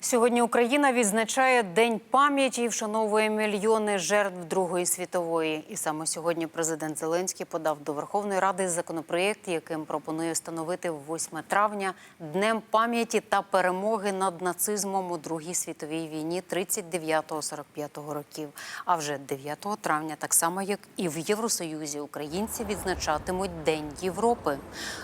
Сьогодні Україна відзначає День пам'яті і вшановує мільйони жертв Другої світової. І саме сьогодні президент Зеленський подав до Верховної Ради законопроєкт, яким пропонує встановити 8 травня днем пам'яті та перемоги над нацизмом у Другій світовій війні 39-45 років. А вже 9 травня, так само як і в Євросоюзі, українці відзначатимуть День Європи.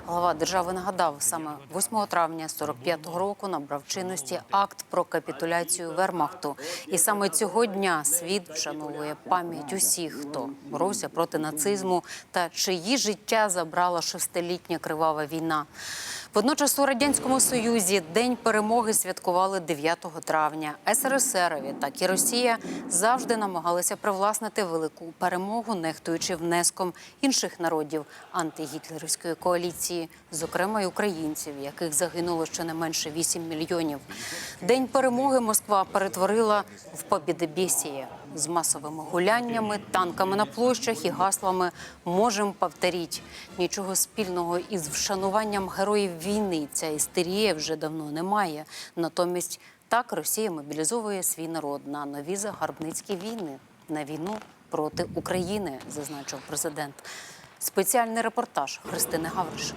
Глава держави нагадав, саме 8 травня 45-го року набрав чинності акт про капітуляцію Вермахту. І саме цього дня світ вшановує пам'ять усіх, хто боровся проти нацизму та чиї життя забрала шестилітня кривава війна. Водночас у радянському союзі День перемоги святкували 9 травня. СРСРові, так і Росія завжди намагалися привласнити велику перемогу, нехтуючи внеском інших народів антигітлерівської коаліції, зокрема й українців, яких загинуло щонайменше 8 мільйонів. День перемоги Москва перетворила в побідебєсіє з масовими гуляннями, танками на площах і гаслами «Можем повторіть». Нічого спільного із вшануванням героїв війни ця істерія вже давно немає. Натомість так Росія мобілізовує свій народ на нові загарбницькі війни, на війну проти України, зазначив президент. Спеціальний репортаж Христини Гавриш.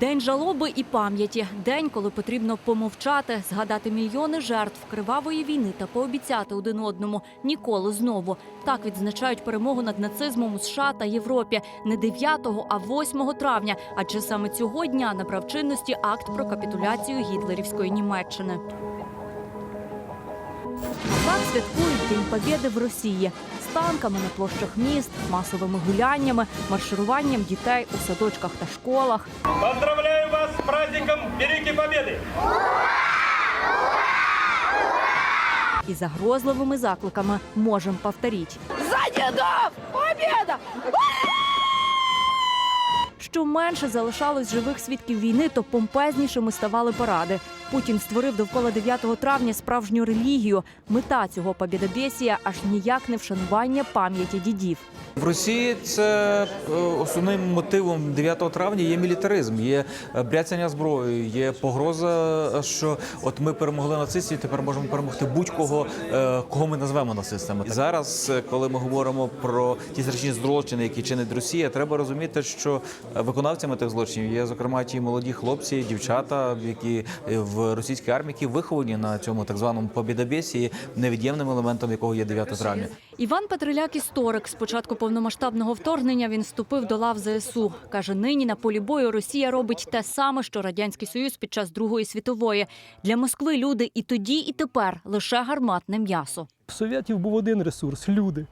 День жалоби і пам'яті. День, коли потрібно помовчати, згадати мільйони жертв кривавої війни та пообіцяти один одному ніколи знову. Так відзначають перемогу над нацизмом у США та Європі не 9, а 8 травня. Адже саме цього дня набрав чинності акт про капітуляцію гітлерівської Німеччини. Святкують День Побєди в Росії з танками на площах міст, масовими гуляннями, маршируванням дітей у садочках та школах. Поздравляю вас с праздником Великой Победы! і загрозливими закликами можем повторіть. За дідов! Побєда! Що менше залишалось живих свідків війни, то помпезнішими ставали паради. Путін створив довкола 9 травня справжню релігію. Мета цього побєдобєсія аж ніяк не вшанування пам'яті дідів. В Росії це е, основним мотивом 9 травня є мілітаризм, є е, бряцання зброєю, є погроза, е, що от ми перемогли нацистів, тепер можемо перемогти будь-кого, кого ми назвемо нацистами. І зараз, коли ми говоримо про ті страшні злочини, які чинить Росія, треба розуміти, що виконавцями тих злочинів є зокрема ті молоді хлопці, дівчата, які е, в російській армії які виховані на цьому так званому побідобєсі, невід'ємним елементом якого є 9 травня. Іван Петриляк історик. З початку повномасштабного вторгнення він вступив до лав ЗСУ. Каже, нині на полі бою Росія робить те саме, що радянський союз під час Другої світової. Для Москви люди і тоді, і тепер лише гарматне м'ясо. В совєтів був один ресурс люди,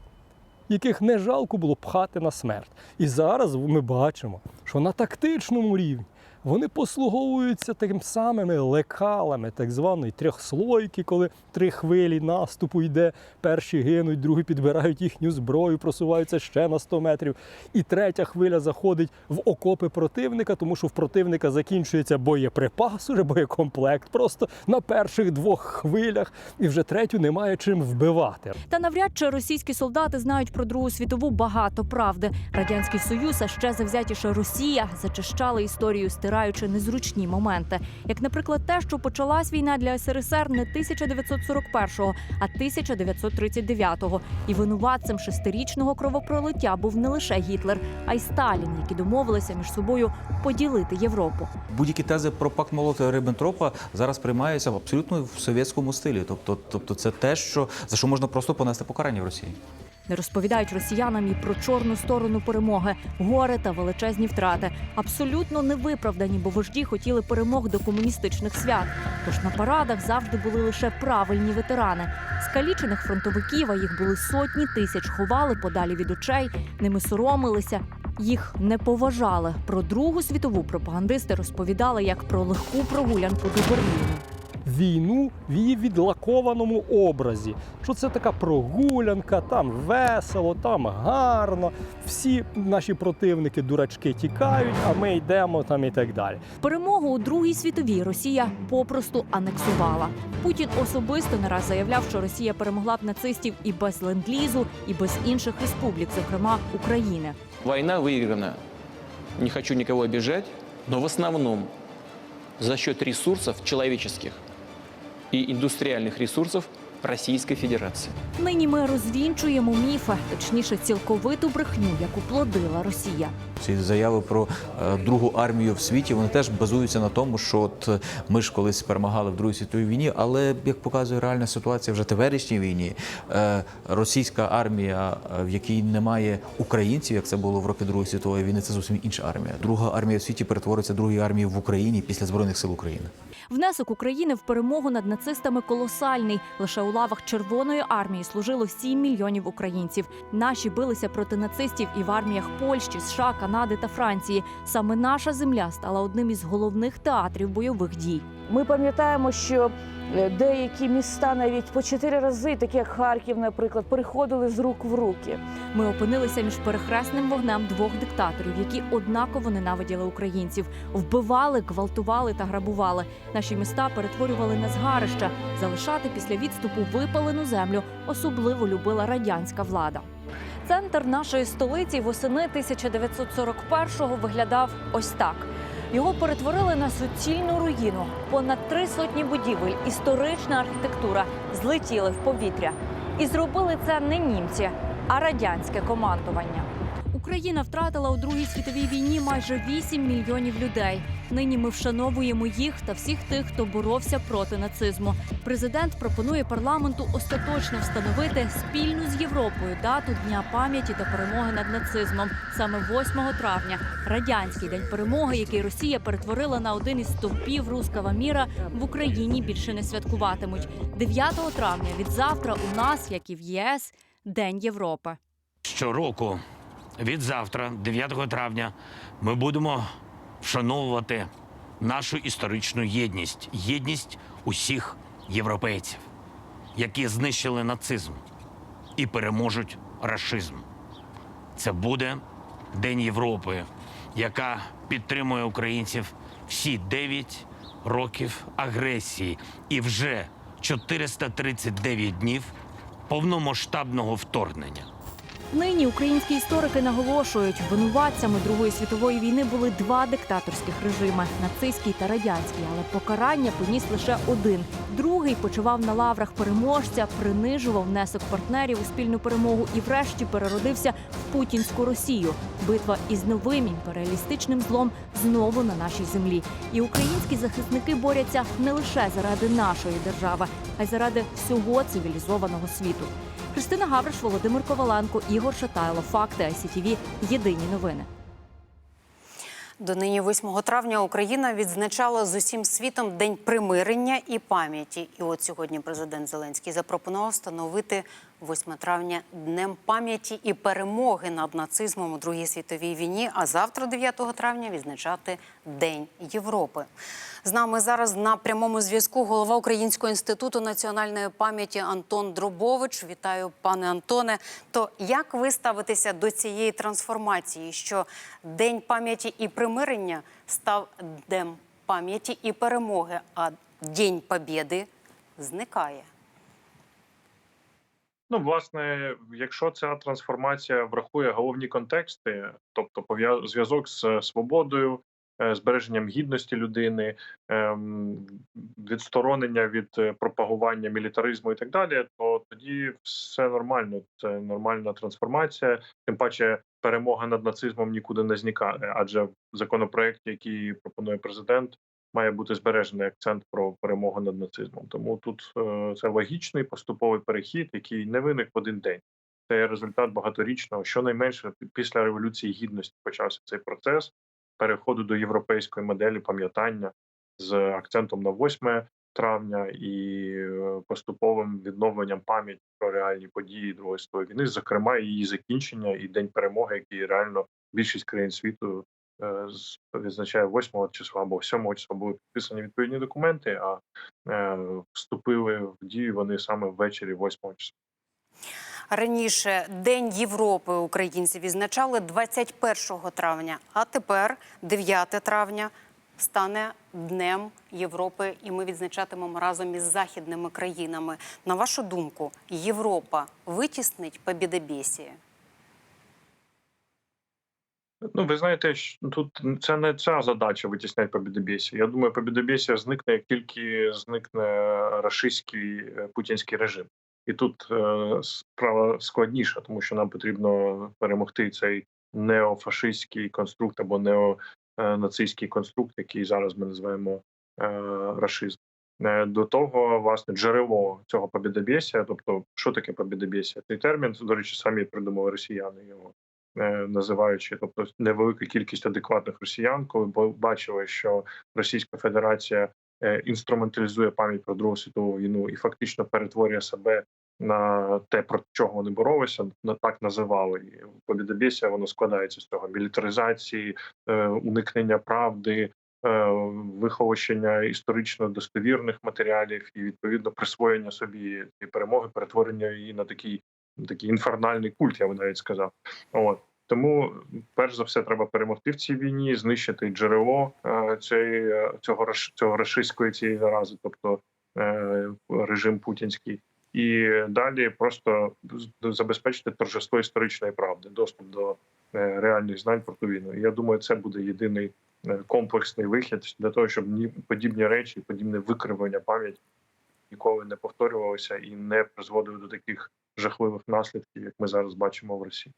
яких не жалко було пхати на смерть. І зараз ми бачимо, що на тактичному рівні вони послуговуються таким самими лекалами так званої трьохслойки, коли три хвилі наступу йде, перші гинуть, другі підбирають їхню зброю, просуваються ще на 100 метрів. І третя хвиля заходить в окопи противника, тому що в противника закінчується боєприпас, уже боєкомплект просто на перших двох хвилях, і вже третю немає чим вбивати. Та навряд чи російські солдати знають про Другу світову багато правди. Радянський Союз, а ще завзятіше Росія зачищали історію, стираючи незручні моменти. Як, наприклад, те, що почалась війна для СРСР не 1941-го, а 1939-го. І винуватцем шестирічного кровопролиття був не лише Гітлер, а й Сталін, які домовилися між собою поділити Європу. Будь-які тези про пакт Молота Риббентропа зараз приймаються абсолютно в совєтському стилі. Тобто, тобто це те, що за що можна просто понести покарання в Росії. Не розповідають росіянам і про чорну сторону перемоги, горе та величезні втрати. Абсолютно невиправдані, бо вожді хотіли перемог до комуністичних свят. Тож на парадах завжди були лише правильні ветерани. Скалічених фронтовиків, а їх були сотні тисяч, ховали подалі від очей, ними соромилися. Їх не поважали. Про Другу світову пропагандисти розповідали як про легку прогулянку до Берліну. Війну в її відлакованому образі. Що це така прогулянка, там весело, там гарно. Всі наші противники, дурачки, тікають, а ми йдемо там і так далі. Перемогу у Другій світовій Росія попросту анексувала. Путін особисто не раз заявляв, що Росія перемогла б нацистів і без ленд-лізу, і без інших республік, зокрема України. Война выиграна, не хочу никого обижать, но в основном за счет ресурсов человеческих и индустриальных ресурсов Російської Федерації Нині ми розвінчуємо міфи, точніше, цілковиту брехню, яку плодила Росія. Ці заяви про е, другу армію в світі вони теж базуються на тому, що от е, ми ж колись перемагали в Другій світовій війні, але як показує реальна ситуація вже теперішній війні, е, російська армія, в якій немає українців, як це було в роки Другої світової війни, це зовсім інша армія. Друга армія в світі перетвориться другою армією в Україні після збройних сил України. Внесок України в перемогу над нацистами колосальний. Лише у лавах Червоної армії служило 7 мільйонів українців. Наші билися проти нацистів і в арміях Польщі, США, Канади та Франції. Саме наша земля стала одним із головних театрів бойових дій. Ми пам'ятаємо, що е, деякі міста навіть по чотири рази, такі як Харків, наприклад, переходили з рук в руки. Ми опинилися між перехресним вогнем двох диктаторів, які однаково ненавиділи українців, вбивали, гвалтували та грабували. Наші міста перетворювали на згарища. Залишати після відступу випалену землю особливо любила радянська влада. Центр нашої столиці восени 1941-го виглядав ось так. Його перетворили на суцільну руїну. Понад три сотні будівель, історична архітектура злетіли в повітря. І зробили це не німці, а радянське командування. Україна втратила у Другій світовій війні майже 8 мільйонів людей. Нині ми вшановуємо їх та всіх тих, хто боровся проти нацизму. Президент пропонує парламенту остаточно встановити спільну з Європою дату дня пам'яті та перемоги над нацизмом саме 8 травня. Радянський день перемоги, який Росія перетворила на один із стовпів руского міра, в Україні більше не святкуватимуть. 9 травня від завтра у нас, як і в ЄС, День Європи. Щороку від завтра, 9 травня, ми будемо вшановувати нашу історичну єдність, єдність усіх європейців, які знищили нацизм і переможуть рашизм. Це буде День Європи, яка підтримує українців всі 9 років агресії і вже 439 днів повномасштабного вторгнення. Нині українські історики наголошують, винуватцями Другої світової війни були два диктаторських режими нацистський та радянський, але покарання поніс лише один. Другий почував на лаврах переможця, принижував внесок партнерів у спільну перемогу і, врешті, переродився в путінську Росію. Битва із новим імперіалістичним злом знову на нашій землі. І українські захисники борються не лише заради нашої держави, а й заради всього цивілізованого світу. Христина Гавриш, Володимир Коваленко, Ігор Шатайло. Факти ICTV. Єдині новини. Донині 8 травня Україна відзначала з усім світом День примирення і пам'яті. І от сьогодні президент Зеленський запропонував встановити 8 травня днем пам'яті і перемоги над нацизмом у Другій світовій війні. А завтра, 9 травня, відзначати День Європи. З нами зараз на прямому зв'язку голова Українського інституту національної пам'яті Антон Дробович. Вітаю, пане Антоне. То як ви ставитеся до цієї трансформації, що День пам'яті і примирення став Днем пам'яті і перемоги, а День Побєди зникає? Ну, власне, якщо ця трансформація врахує головні контексти, тобто зв'язок з свободою, е, збереженням гідності людини, ем, відсторонення від е, пропагування мілітаризму і так далі, то тоді все нормально. Це нормальна трансформація. Тим паче, перемога над нацизмом нікуди не зникає, адже в законопроекті, який пропонує президент, має бути збережений акцент про перемогу над нацизмом. Тому тут е, це логічний поступовий перехід, який не виник в один день. Це результат багаторічного. Щонайменше пі- після революції гідності почався цей процес переходу до європейської моделі пам'ятання з акцентом на 8 травня і е, поступовим відновленням пам'яті про реальні події Другої світової війни, зокрема її закінчення і день перемоги, який реально більшість країн світу відзначає 8 числа або 7 числа були підписані відповідні документи, а е, вступили в дію вони саме ввечері 8 числа. Раніше День Європи українці відзначали 21 травня, а тепер 9 травня стане Днем Європи, і ми відзначатимемо разом із західними країнами. На вашу думку, Європа витіснить побідобєсія? Ну, ви знаєте, тут це не ця задача витісняти побідобєсі. Я думаю, побідобєсія зникне, як тільки зникне рашистський е, путінський режим. І тут е, справа складніша, тому що нам потрібно перемогти цей неофашистський конструкт або неонацистський конструкт, який зараз ми називаємо е, рашизм. Е, До того, власне, джерело цього побідобєсія, тобто, що таке побідобєсія? Цей термін, до речі, самі придумали росіяни його е, називаючи, тобто невелика кількість адекватних росіян, коли бачили, що Російська Федерація е, інструменталізує пам'ять про Другу світову війну і фактично перетворює себе на те, проти чого вони боролися, на так називали і побідобєсія, воно складається з цього мілітаризації, е, уникнення правди. е, Виховощення історично достовірних матеріалів і відповідно присвоєння собі перемоги, перетворення її на такий такий інфернальний культ, я би навіть сказав. От тому, перш за все, треба перемогти в цій війні, знищити джерело е, цієї, е, цього цього рашистської цієї зарази, тобто е, режим путінський, і далі просто забезпечити торжество історичної правди, доступ до реальних знань про ту війну. Я думаю, це буде єдиний комплексний вихід для того, щоб ні подібні речі, подібне викривлення пам'яті ніколи не повторювалося і не призводило до таких жахливих наслідків, як ми зараз бачимо в Росії.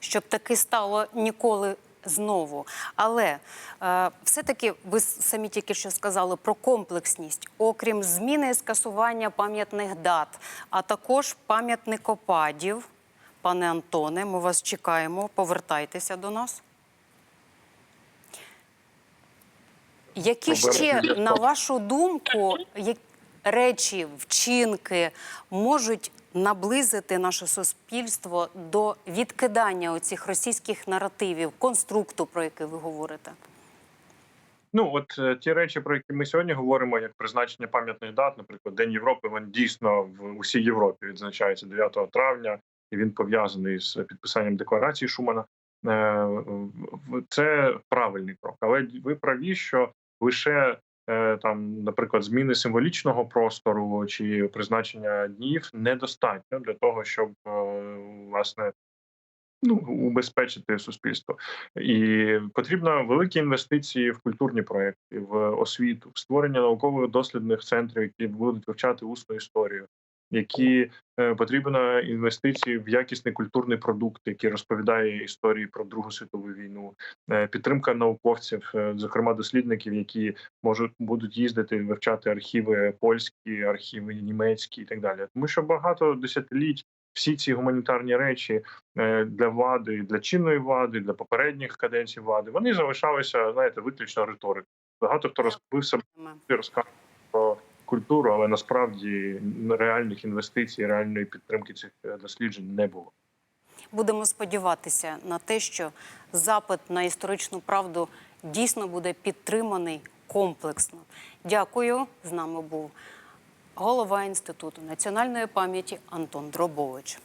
щоб таки стало ніколи знову. Але е, все-таки ви самі тільки що сказали про комплексність, окрім зміни і скасування пам'ятних дат, а також пам'ятникопадів. Пане Антоне, ми вас чекаємо. Повертайтеся до нас. Які ще, на вашу думку, речі, вчинки можуть наблизити наше суспільство до відкидання оцих російських наративів, конструкту, про який ви говорите? Ну от е, ті речі, про які ми сьогодні говоримо, як призначення пам'ятних дат, наприклад, День Європи, він дійсно в усій Європі відзначається 9 травня, і він пов'язаний з підписанням декларації Шумана. Е, Це правильний крок. Але ви праві, що лише там, наприклад, зміни символічного простору чи призначення днів недостатньо для того, щоб е, власне ну убезпечити суспільство. І потрібно великі інвестиції в культурні проекти, в освіту, в створення наукових дослідних центрів, які будуть вивчати усну історію. Які е, потрібно інвестиції в якісний культурний продукт, який розповідає історії про Другу світову війну, е, підтримка науковців, е, зокрема дослідників, які можуть будуть їздити вивчати архіви польські, архіви німецькі і так далі. Тому що багато десятиліть всі ці гуманітарні речі для влади, для чинної влади, для попередніх каденцій влади, вони залишалися, знаєте, виключно риторикою. Багато хто розповів себе розказував культуру, але насправді реальних інвестицій, реальної підтримки цих е, досліджень не було. Будемо сподіватися на те, що запит на історичну правду дійсно буде підтриманий комплексно. Дякую. З нами був голова інституту національної пам'яті Антон Дробович.